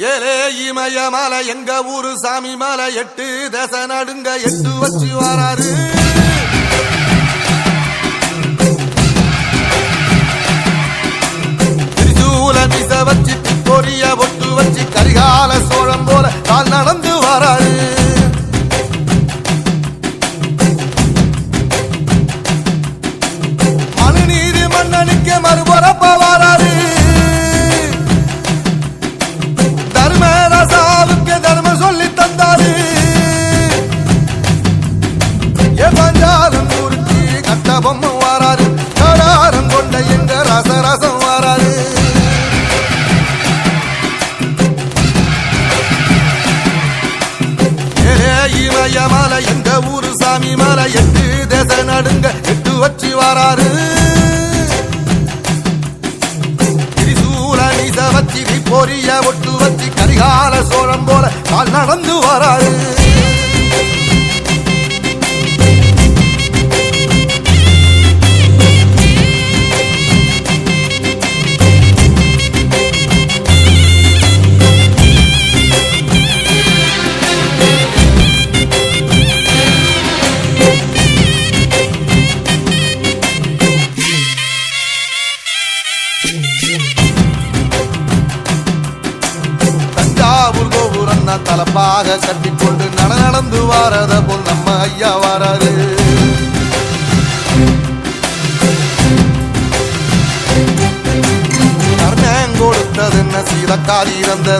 ஏலே இமய மலை எங்க ஊரு சாமி மலை எட்டு தச நடுங்க எட்டு வச்சு வராரு. ஏ குறிச்சி கட்டபம் கட்ட வாராரு கடாரம் கொண்ட எங்க ரசரசம் வாராரு இமய மலை எங்க ஊரு சாமி மலை? எட்டு தேச நடுங்க எட்டு வச்சு வாராரு திரிசூல நீச பொரிய ஒட்டு வச்சு கரிகால சோழம் போல கால் நடந்து வராரு கோபுரம் தலப்பாக கட்டிக்கொண்டு நட நடந்து வாரத போல் நம்ம ஐயா வராரு. கொடுத்தது என்ன சீதக்காதி இறந்த